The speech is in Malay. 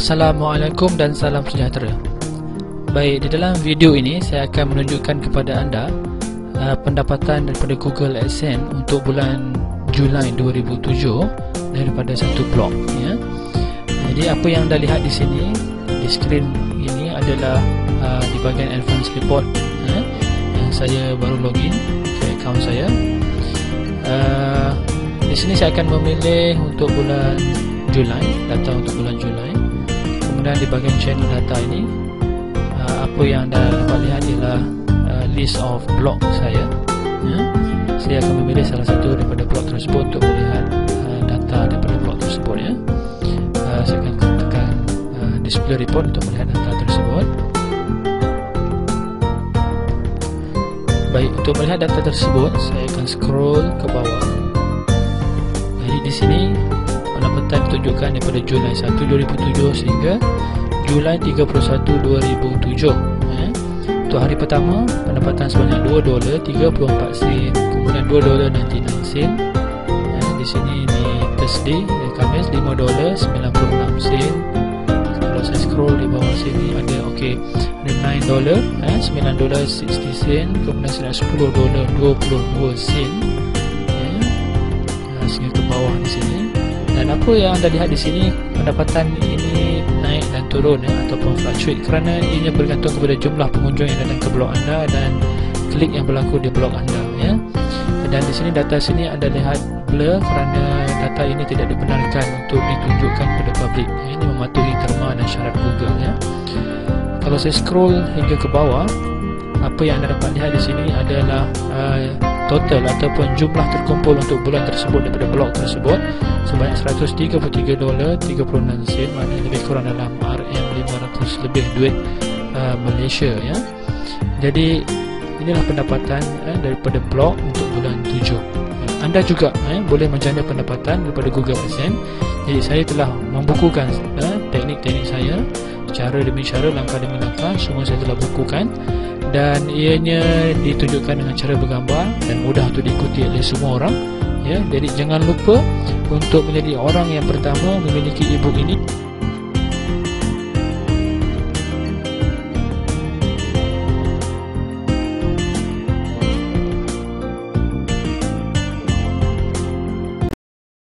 Assalamualaikum dan salam sejahtera Baik, di dalam video ini saya akan menunjukkan kepada anda uh, pendapatan daripada Google AdSense untuk bulan Julai 2007 daripada satu blog ya. Jadi apa yang anda lihat di sini di skrin ini adalah uh, di bahagian advance report ya, yang saya baru login ke akaun saya. Uh, di sini saya akan memilih untuk bulan Julai, data untuk bulan. Kemudian di bahagian channel data ini uh, apa yang anda dapat lihat ialah uh, list of blog saya. Ya. Saya akan memilih salah satu daripada blog tersebut untuk melihat uh, data daripada blog tersebut ya. Saya akan tekan display report untuk melihat data tersebut. Baik, untuk melihat data tersebut, saya akan scroll ke bawah. Jadi di sini pendapatan ditunjukkan daripada Julai 1 2007 sehingga Julai 31 2007 eh. Untuk hari pertama pendapatan sebanyak 2 dolar 34 sen kemudian 2 dolar 99 sen eh. di sini di Thursday di Khamis 5 dolar 96 sen kalau saya scroll di bawah sini ada okey ada 9 dolar eh, 9 dolar 60 sen kemudian sini 10 dolar 22 sen eh. sehingga ke bawah di sini dan apa yang anda lihat di sini pendapatan ini naik dan turun ya, ataupun fluctuate kerana ini bergantung kepada jumlah pengunjung yang datang ke blog anda dan klik yang berlaku di blog anda ya. dan di sini data sini anda lihat blur kerana data ini tidak dibenarkan untuk ditunjukkan kepada publik ini mematuhi terma dan syarat Google ya. kalau saya scroll hingga ke bawah apa yang anda dapat lihat di sini adalah uh, total ataupun jumlah terkumpul untuk bulan tersebut daripada blog tersebut sebanyak 133 dolar 36 sen maknanya lebih kurang dalam RM 500 lebih duit uh, Malaysia ya. Jadi inilah pendapatan eh, daripada blog untuk bulan 7. Ya, anda juga eh, boleh menjana pendapatan daripada Google AdSense. Jadi saya telah membukukan eh, saya cara demi cara langkah demi langkah semua saya telah bukukan. Dan ianya ditunjukkan dengan cara bergambar dan mudah untuk diikuti oleh semua orang ya. Jadi jangan lupa untuk menjadi orang yang pertama memiliki ebook ini